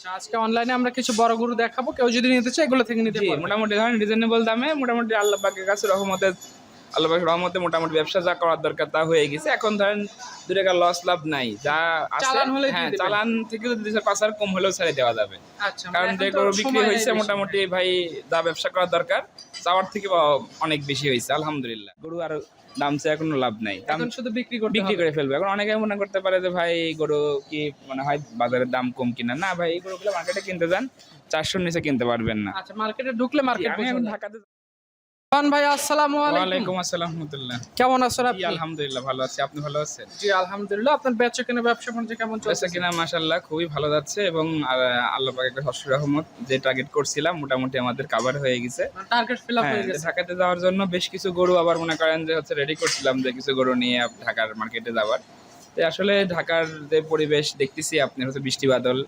আচ্ছা আজকে অনলাইনে আমরা কিছু বড় গরু দেখাবো। কেউ যদি নিতে চায় এগুলো থেকে নিতে পারবে। মোটামুটি ধরেন রিজনেবল দামে মোটামুটি আল্লাহ পাকের কাছে রহমতে আল্লাহ রহমতে মোটামুটি ব্যবসা যা করার দরকার তা হয়ে গেছে। এখন ধরেন দু টাকা লস লাভ নাই। যা চালান হলে হ্যাঁ চালান থেকে যদি পাঁচ আর কম হলেও ছেড়ে দেওয়া যাবে। আচ্ছা কারণ যে গরু বিক্রি হয়েছে মোটামুটি ভাই যা ব্যবসা করার দরকার চাওয়ার থেকে অনেক বেশি হয়েছে আলহামদুলিল্লাহ। গরু আর দাম চেয়ে কোনো লাভ নাই। এখন শুধু বিক্রি করতে বিক্রি করে ফেলবে। এখন অনেকে মনে করতে পারে যে ভাই গরু কি মানে হয় বাজারের দাম কম কিনা? না ভাই এই গরুগুলো মার্কেটে কিনতে যান চারশোর নিচে কিনতে পারবেন না। আচ্ছা মার্কেটে ঢুকলে মার্কেট ঢাকাতে ভাই আসসালামু আলাইকুম। আসসালাম রহমতুল্লাহ। কেমন আছেন আপনি? আলহামদুলিল্লাহ ভালো আছি। আপনি ভালো আছেন? জি আলহামদুলিল্লাহ। আপনার বেচা কেনা ব্যবসা বাণিজ্য কেমন চলছে? বেচা কিনা মাশাল্লাহ খুবই ভালো যাচ্ছে এবং আল্লাহ পাক হস্র রহমত যে টার্গেট করছিলাম মোটামুটি আমাদের কাভার হয়ে গেছে। টার্গেট ফিল আপ গেছে। ঢাকাতে যাওয়ার জন্য বেশ কিছু গরু আবার মনে করেন যে হচ্ছে রেডি করছিলাম যে কিছু গরু নিয়ে ঢাকার মার্কেটে যাওয়ার। তো আসলে ঢাকার যে পরিবেশ দেখতেছি আপনার হচ্ছে বৃষ্টি বাদল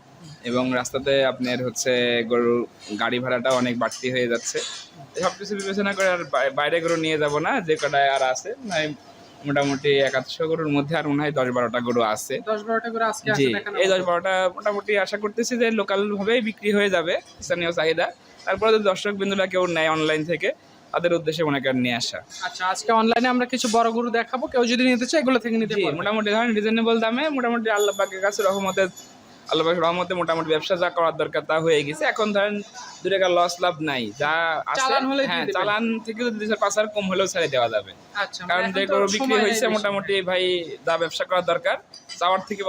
এবং রাস্তাতে আপনার হচ্ছে গরু গাড়ি ভাড়াটা অনেক বাড়তি হয়ে যাচ্ছে। সব কিছু বিবেচনা করে আর বাইরে গরু নিয়ে যাব না যে কটায় আর আছে মানে মোটামুটি একাদশো গরুর মধ্যে আর মনে হয় দশ বারোটা গরু আছে। দশ বারোটা আজকে জি আছে এই দশ বারোটা মোটামুটি আশা করতেছি যে লোকাল ভাবেই বিক্রি হয়ে যাবে স্থানীয় চাহিদা। তারপরে যদি দর্শক বিন্দুরা কেউ নেয় অনলাইন থেকে তাদের উদ্দেশ্যে মনে করেন নিয়ে আসা। আচ্ছা আজকে অনলাইনে আমরা কিছু বড় গরু দেখাবো কেউ যদি নিতে চায় এগুলো থেকে নিতে মোটামুটি ধরেন রিজনেবল দামে মোটামুটি আল্লাহ পাকের কাছে রহমতে আল্লাহ রহমতে মোটামুটি ব্যবসা যা করার দরকার তা হয়ে গেছে। এখন ধরেন দু টাকা লস লাভ নাই। যা চালান হলে হ্যাঁ চালান থেকে যদি পাঁচ কম হলেও ছেড়ে দেওয়া যাবে। আচ্ছা কারণ এখন যে গরু বিক্রি হয়েছে মোটামুটি ভাই যা ব্যবসা করার দরকার চাওয়ার থেকে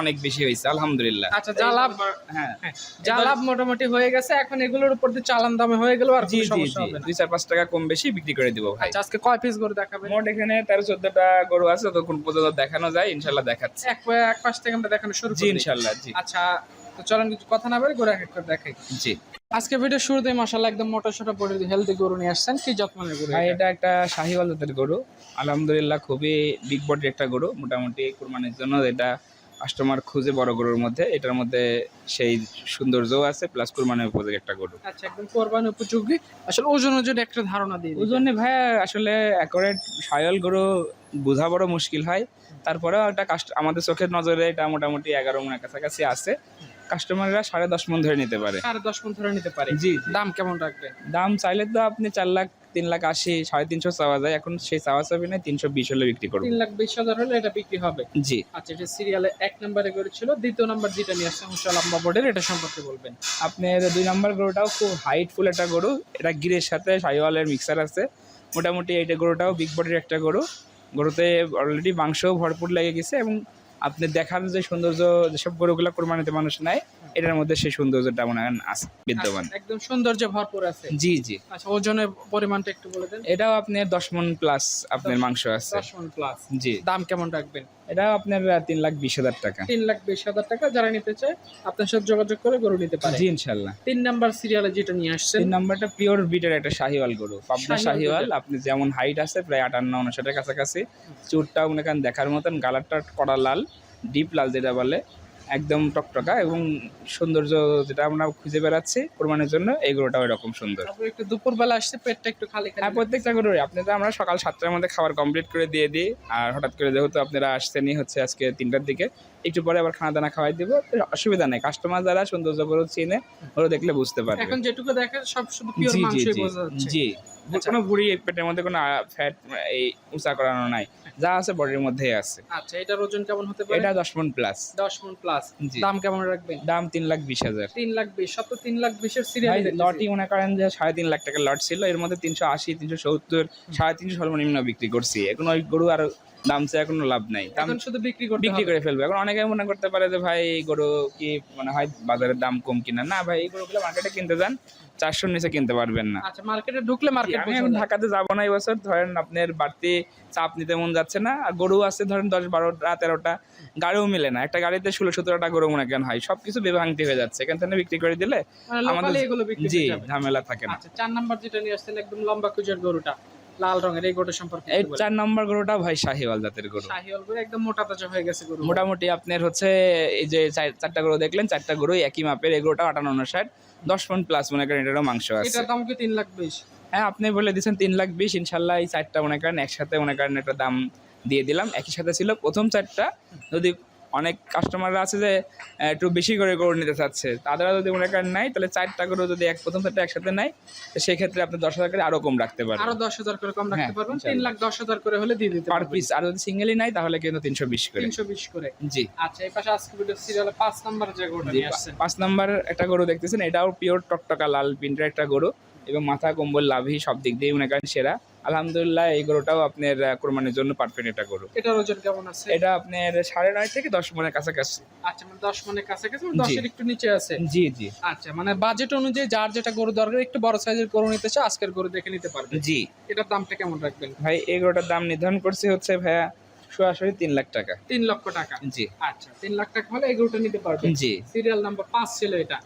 অনেক বেশি হয়েছে আলহামদুলিল্লাহ। আচ্ছা যা লাভ হ্যাঁ। হ্যাঁ, যা লাভ মোটামুটি হয়ে গেছে এখন এগুলোর উপর দিয়ে চালান দামে হয়ে গেল আর জি জি দুই চার পাঁচ টাকা কম বেশি বিক্রি করে দিব ভাই। আচ্ছা আজকে কয় পিস গরু দেখাবেন? মোট এখানে তেরো চোদ্দটা গরু আছে ততক্ষণ পর্যন্ত দেখানো যায় ইনশাল্লাহ দেখাচ্ছি। এক এক পাশ থেকে আমরা দেখানো শুরু জি ইনশাল্লাহ জি। আচ্ছা তো চলেন কিছু কথা না বলে এক করে দেখাই। জি। আজকে ভিডিও শুরুতে মাশাআল্লাহ একদম মোটা সোটা বডি হেলদি গরু নিয়ে আসছেন। কি যত্নের গরু ভাই এটা? এটা একটা শাহিওয়াল জাতের গরু। আলহামদুলিল্লাহ খুবই বিগ বডির একটা গরু। মোটামুটি কুরবানির জন্য এটা কাস্টমার খুঁজে বড় গরুর মধ্যে এটার মধ্যে সেই সৌন্দর্যও আছে প্লাস কুরবানির উপযোগী একটা গরু। আচ্ছা একদম কোরবানি উপযোগী। আসলে ওজন ওজন একটা ধারণা দিয়ে দিন। ওজনে ভাই আসলে অ্যাকোরেট শাহিওয়াল গরু বোঝা বড় মুশকিল হয়। তারপরেও একটা কাস্ট আমাদের চোখের নজরে এটা মোটামুটি এগারো মনের কাছাকাছি আছে। কাস্টমাররা সাড়ে দশ মন ধরে নিতে পারে। সাড়ে দশ পনেরো ধরে নিতে পারে। জি দাম কেমন রাখবে দাম চাইলে তো আপনি চার লাখ তিন লাখ আশি সাড়ে তিনশো চাওয়া যায়। এখন সেই চাওয়া চাবি না তিনশো বিশ হলে বিক্রি করব। তিন লাখ বিশ হাজার হলে এটা বিক্রি হবে? জি। আচ্ছা এটা সিরিয়ালে এক নম্বরে গরু ছিল দ্বিতীয় নাম্বার যেটা নিয়ে আসছে হচ্ছে লম্বা বডির এটা সম্পর্কে বলবেন। আপনার দুই নম্বর গরুটাও খুব হাইটফুল একটা গরু এটা গিরের সাথে সাইওয়ালের মিক্সার আছে। মোটামুটি এইটা গরুটাও বিগ বডির একটা গরু। গরুতে অলরেডি মাংসও ভরপুর লেগে গেছে এবং আপনি দেখান যে সৌন্দর্য যেসব গরুগুলো কোরবানিতে মানুষ নেয় এটার মধ্যে সেই সৌন্দর্যটা মনে হয় আছে বিদ্যমান। আচ্ছা, একদম সৌন্দর্যে ভরপুর আছে। জি জি। আচ্ছা ওজনের পরিমাণটা একটু বলে দেন। এটাও আপনার দশ মন প্লাস আপনার মাংস আছে। দশ মন প্লাস জি। দাম কেমন রাখবেন? এটাও আপনার তিন লাখ বিশ হাজার টাকা। তিন লাখ বিশ হাজার টাকা। যারা নিতে চায় আপনার সাথে যোগাযোগ করে গরু নিতে পারে। জি ইনশাল্লাহ তিন নাম্বার সিরিয়ালে যেটা নিয়ে আসছেন। তিন নাম্বারটা পিওর বিটের একটা শাহিওয়াল গরু। পাবনা শাহিওয়াল আপনি যেমন হাইট আছে প্রায় আটান্ন উনষাটের কাছাকাছি। চুরটাও মনে করেন দেখার মতন কালারটা কড়া লাল ডিপ লাল যেটা বলে একদম টকটকা এবং সৌন্দর্য যেটা আমরা খুঁজে বেড়াচ্ছি কোরবানির জন্য এই গরুটাও এরকম সুন্দর। তারপর একটু দুপুর বেলা আসছে পেটটা একটু খালি হ্যাঁ প্রত্যেকটা গরুই আপনি তো আমরা সকাল সাতটার মধ্যে খাবার কমপ্লিট করে দিয়ে দিই আর হঠাৎ করে যেহেতু আপনারা আসছেনই হচ্ছে আজকে তিনটার দিকে একটু পরে আবার খানা দানা খাওয়াই দিব। অসুবিধা নেই কাস্টমার যারা সৌন্দর্য গরু চিনে গরু দেখলে বুঝতে পারে এখন যেটুকু দেখে সব শুধু পিওর জি জি মাংসই জি বোঝা যাচ্ছে। জি। আচ্ছা। কোনো ভুড়ি পেটের মধ্যে কোনো ফ্যাট এই উঁচা করানো নাই। যা আছে বডির মধ্যেই আছে। আচ্ছা এটার ওজন কেমন হতে পারে? এটা দশ মন প্লাস দশ মন প্লাস জি। দাম কেমন রাখবেন? দাম তিন লাখ বিশ হাজার। তিন লাখ বিশ সব তো তিন লাখ বিশের সিরিয়াল লটই মনে করেন যে সাড়ে তিন লাখ টাকার লট ছিল এর মধ্যে তিনশো আশি তিনশো সত্তর সাড়ে তিনশো সর্বনিম্ন বিক্রি করছি। এখন ওই গরু আর দাম চেয়ে কোনো লাভ নাই। এখন শুধু বিক্রি করতে বিক্রি করে ফেলবে। এখন অনেকে মনে করতে পারে যে ভাই এই গরু কি মনে হয় বাজারের দাম কম কিনা? না ভাই এই গরুগুলো মার্কেটে কিনতে যান চারশোর নিচে কিনতে পারবেন না। আচ্ছা মার্কেটে ঢুকলে মার্কেট আমি এখন ঢাকাতে যাব না এই বছর। ধরেন আপনার বাড়তি চাপ নিতে মন যাচ্ছে না। আর গরু আছে ধরেন দশ বারোটা তেরোটা গাড়িও মিলে না। একটা গাড়িতে ষোলো সতেরোটা গরু মনে কেন হয় সবকিছু হয়ে যাচ্ছে। এখান থেকে বিক্রি করে দিলে আমাদের জি ঝামেলা থাকে না। আচ্ছা চার নাম্বার যেটা নিয়ে আসছেন একদম লম্বা কুচের গরুটা লাল রঙের এই গরুটা সম্পর্কে এই চার নম্বর গরুটা ভাই শাহিওয়াল জাতের গরু। শাহিওয়াল গরু একদম মোটা তাজা হয়ে গেছে গরু মোটামুটি আপনার হচ্ছে এই যে চারটা গরু দেখলেন চারটা গরু একই মাপের এই গরুটা আটান্ন ষাট দশ পয়েন্ট প্লাস মনে করেন এটারও মাংস আছে। এটার দাম কি তিন লাখ বিশ? হ্যাঁ আপনি বলে দিয়েছেন তিন লাখ বিশ ইনশাল্লাহ এই চারটা মনে করেন একসাথে মনে করেন একটা দাম দিয়ে দিলাম। একই সাথে ছিল প্রথম চারটা। যদি অনেক কাস্টমাররা আছে যে একটু বেশি করে গরু নিতে চাচ্ছে তাদেরা যদি মনে করেন নাই তাহলে চারটা গরু যদি এক প্রথম সেটটা একসাথে নেয় তো সেক্ষেত্রে আপনি দশ হাজার করে আরও কম রাখতে পারেন আরও দশ হাজার করে কম রাখতে হ্যাঁ, পারবেন। তিন লাখ দশ হাজার করে হলে দিয়ে দিতে পার পারবেন। পিস আর যদি সিঙ্গেলই নাই তাহলে কিন্তু তিনশো বিশ করে। তিনশো বিশ করে। জি। আচ্ছা এই পাশে আজকে ভিডিও সিরিয়ালে পাঁচ নাম্বার যে গরুটা জি, নিয়ে আসছেন। পাঁচ নাম্বার একটা গরু দেখতেছেন এটাও পিওর টকটকা লাল প্রিন্টের একটা গরু এবং মাথা কম্বল লাভি সব দিক দিয়ে মনে করেন সেরা। আলহামদুলিল্লাহ এই গরুটাও আপনার কোরবানির জন্য পারফেক্ট এটা গরু। এটার ওজন কেমন আছে? এটা আপনার সাড়ে নয় থেকে দশ মনের কাছাকাছি। আচ্ছা মানে দশ মনের কাছাকাছি মানে। দশের একটু নিচে আছে? জি জি। আচ্ছা মানে বাজেট অনুযায়ী যার যেটা গরু দরকার একটু বড় সাইজের গরু নিতে চায় আজকের গরু দেখে নিতে পারবে। জি। এটার দামটা কেমন রাখবেন? ভাই এই গরুটার দাম নির্ধারণ করছে হচ্ছে ভাইয়া সরাসরি তিন লাখ টাকা। তিন লক্ষ টাকা। জি। আচ্ছা তিন লাখ টাকা হলে এই গরুটা নিতে পারবেন জি। সিরিয়াল নাম্বার পাঁচ ছিল এটা।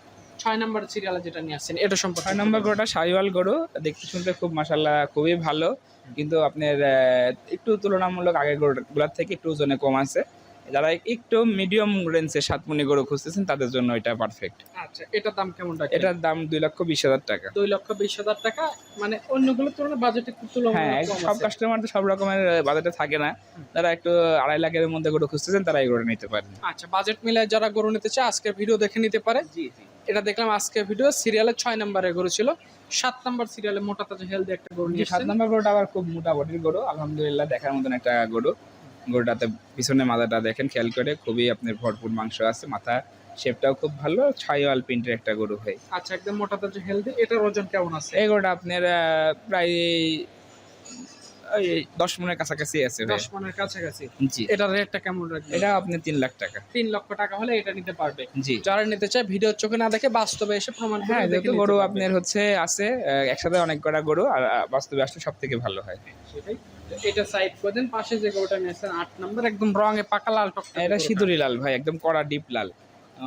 ছয় নম্বর সিরিয়ালে যেটা নিয়ে আসছেন, এটা সম্পর্কে ছয় নম্বর গরুটা সাইওয়াল গরু, দেখতে শুনতে খুব মাসাল্লাহ খুবই ভালো। কিন্তু আপনার একটু তুলনামূলক আগের গরুগুলোর থেকে একটু ওজনে কম আছে। যারা একটু মিডিয়াম রেঞ্জের সাতমনি গরু খুঁজতেছেন তাদের জন্য এটা পারফেক্ট আচ্ছা এটার দাম কেমন রাখবেন এটার দাম দুই লক্ষ বিশ হাজার টাকা। দুই লক্ষ বিশ হাজার টাকা মানে অন্যগুলোর তুলনায় বাজেট একটু হ্যাঁ সব। কাস্টমার তো সব রকমের বাজেটে থাকে না। যারা একটু আড়াই লাখের মধ্যে গরু খুঁজতেছেন তারা এই গরুটা নিতে পারেন। আচ্ছা বাজেট মিলায় যারা গরু নিতে চায় আজকের ভিডিও দেখে নিতে পারে। জি জি। এটা দেখলাম আজকের ভিডিও সিরিয়ালে ছয় নাম্বারের গরু ছিল। সাত নম্বর সিরিয়ালে মোটা তাজা হেলদি একটা গরু নিয়ে সাত নম্বর গরুটা আবার খুব মোটা বডির গরু আলহামদুলিল্লাহ দেখার মতন একটা গরু। গরুটাতে পিছনে মাথাটা দেখেন খেয়াল করে খুবই আপনার ভরপুর মাংস আছে মাথা শেপটাও খুব ভালো ছাইওয়াল প্রিন্টের একটা গরু হয় আচ্ছা একদম মোটা তাজা হেলদি এটার ওজন কেমন আছে? এই গরুটা আপনার প্রায় ওই দশ মনের কাছাকাছি আছে দশ মনের কাছাকাছি। জি। এটার রেটটা কেমন এটা তিন লাখ টাকা। তিন লক্ষ টাকা হলে এটা নিতে পারবে। জি। যারা নিতে চায় ভিডিও চোখে না দেখে বাস্তবে এসে প্রমাণ হ্যাঁ যেহেতু গরু আপনার হচ্ছে আছে একসাথে অনেক কটা গরু আর বাস্তবে আসলে সব থেকে ভালো হয়। সেটাই। এটা সাইড করে দেন পাশে যে গরুটা নিয়েছেন আট নাম্বার একদম রঙে পাকা লাল এটা সিঁদুরি লাল ভাই একদম কড়া ডিপ লাল।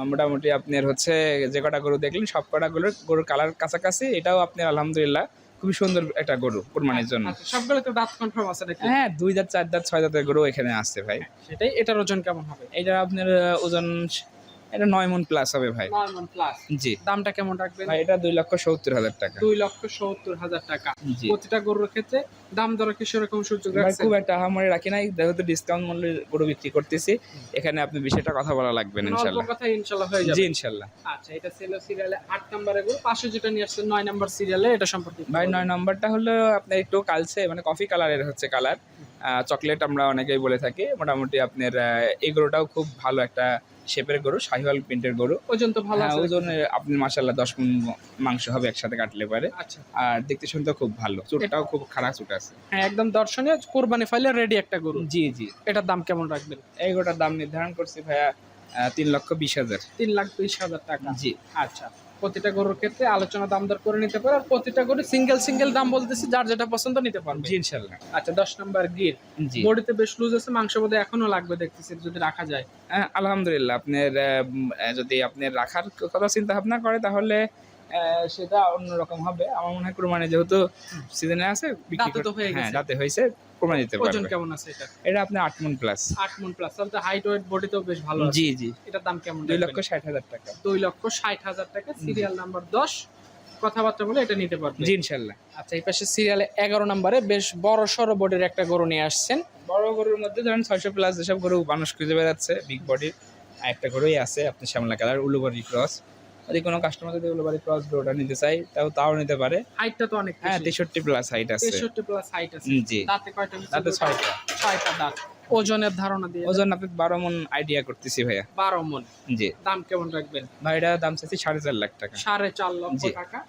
মোটামুটি আপনার হচ্ছে যে কটা গরু দেখলেন সব কটা গরুর গরুর কালার কাছাকাছি এটাও আপনার আলহামদুলিল্লাহ খুবই সুন্দর একটা গরু কোরবানির জন্য। আচ্ছা সবগুলো তো দাঁত কনফার্ম আছে নাকি? হ্যাঁ দুই দাঁত চার দাঁত ছয় দাঁতের গরু এখানে আসছে ভাই। সেটাই এটার ওজন কেমন হবে? এটা আপনার ওজন এটা নয় মন প্লাস হবে ভাই। নয় মন প্লাস জি। দামটা কেমন রাখবেন? ভাই এটা দুই লক্ষ সত্তর হাজার টাকা। দুই লক্ষ সত্তর হাজার টাকা। প্রতিটা গরুর ক্ষেত্রে দাম দর কি সেরকম সুযোগ খুব একটা আহামরি রাখি নাই। যেহেতু ডিসকাউন্ট মূল্যে গরু বিক্রি করতেছি এখানে আপনি বিষয়টা কথা বলা লাগবে না কথা হয়ে জি যাবে ইনশাল্লাহ। আচ্ছা এটা সিরিয়ালে নম্বরে গরু পাশে যেটা নিয়ে আসছেন নয় নম্বর সিরিয়ালে এটা সম্পর্কে ভাই। নয় নম্বরটা হলো আপনার একটু কালচে মানে কফি কালারের হচ্ছে কালার চকলেট আমরা অনেকেই বলে থাকি। মোটামুটি আপনার গরুটাও খুব ভালো একটা শেপের গরু শাহিওয়াল প্রিন্টের গরু। ওজন তো ভালো হ্যাঁ, আছে। ওজনে আপনি মাসাল্লাহ দশ মন মাংস হবে একসাথে কাটলে পারে। আচ্ছা। আর দেখতে শুনতে খুব ভালো। চুটটাও খুব খারাপ চুট আছে। হ্যাঁ একদম দর্শনীয় কোরবানি ফাইলে রেডি একটা গরু। জি জি। এটার দাম কেমন রাখবেন? এই গোটার দাম নির্ধারণ করছি ভাইয়া তিন লক্ষ বিশ হাজার। তিন লাখ বিশ হাজার টাকা। জি। আচ্ছা। প্রতিটা গরুর ক্ষেত্রে আলোচনা দাম দর করে নিতে পারে আর প্রতিটা গরু সিঙ্গেল সিঙ্গেল দাম বলতেছি যার যেটা পছন্দ নিতে পারবে। জি ইনশাল্লাহ আচ্ছা দশ নম্বর গির। জি। বডিতে বেশ লুজ আছে মাংস বোধ এখনও লাগবে দেখতেছি যদি রাখা যায়। হ্যাঁ, আলহামদুলিল্লাহ আপনার যদি আপনি রাখার কথা চিন্তা ভাবনা করে তাহলে সেটা অন্যরকম হবে। আমার মনে হয় কোরবানি যেহেতু সিজনে আছে বিক্রি দাঁতে তো হয়ে গেছে। দাঁতে হয়েছে কোরবানি দিতে ওজন কেমন আছে এটা? এটা মন প্লাস মন প্লাস তাহলে হাইট ওয়েট বেশ ভালো আছে। জি। জি এটার দাম কেমন লক্ষ ষাট হাজার টাকা। লক্ষ ষাট হাজার টাকা সিরিয়াল নাম্বার দশ। কথাবার্তা বলে এটা নিতে পারবে। জি ইনশাল্লাহ। আচ্ছা এই পাশে সিরিয়ালে এগারো নম্বরে বেশ বড় সড়ো বডির একটা গরু নিয়ে আসছেন। বড় গরুর মধ্যে ধরেন ছয়শো প্লাস যেসব গরু মানুষ খুঁজে বেড়াচ্ছে বিগ বডির একটা গরুই আছে আপনার শ্যামলা কালার উলুবাড়ি ক্রস যদি কোনো কাস্টমার যদি উলুবাড়ি ক্রস গরুটা নিতে চাই তাও তাও নিতে পারে। হাইটটা তো অনেক হ্যাঁ তেষট্টি প্লাস হাইট আছে। তেষট্টি প্লাস হাইট আছে। জি। দাঁতে কয়টা দুটো? ছয়টা। ছয়টা দাঁত। ওজনের ধারণা দিয়ে ওজন আপনি বারো মন আইডিয়া করতেছি ভাইয়া। বারো মন। জি। দাম কেমন রাখবেন? ভাই এটা দাম চাচ্ছি সাড়ে চার লাখ টাকা। সাড়ে চার লক্ষ টাকা।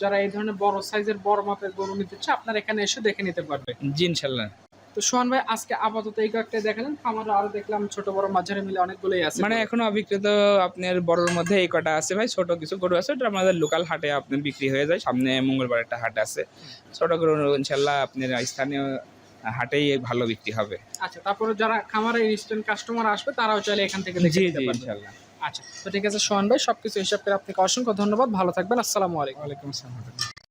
যারা এই ধরনের বড় সাইজের বড় মাপের গরু নিতে চায় আপনার এখানে এসে দেখে নিতে পারবে। জি ইনশাল্লাহ। তো সোহান ভাই আজকে আপাতত এই কয়েকটা দেখালেন। খামারে আরও দেখলাম ছোট বড় মাঝারি মিলে অনেকগুলোই আছে। মানে এখনও অবিক্রিত আপনার বড়র মধ্যে এই কটা আছে ভাই ছোট কিছু গরু আছে ওটা আমাদের লোকাল হাটে আপনার বিক্রি হয়ে যায়। সামনে মঙ্গলবার একটা হাট আছে। ছোট গরু ইনশাল্লাহ আপনার স্থানীয় হাটেই ভালো বিক্রি হবে। আচ্ছা তারপরে যারা খামারে ইনস্ট্যান্ট কাস্টমার আসবে তারাও চাইলে এখান থেকে জি জি ইনশাল্লাহ আচ্ছা তো ঠিক আছে সোহান ভাই সবকিছু হিসাব করে আপনাকে অসংখ্য ধন্যবাদ। ভালো থাকবেন আসসালামু আলাইকুম। ওয়ালাইকুম আসসালাম।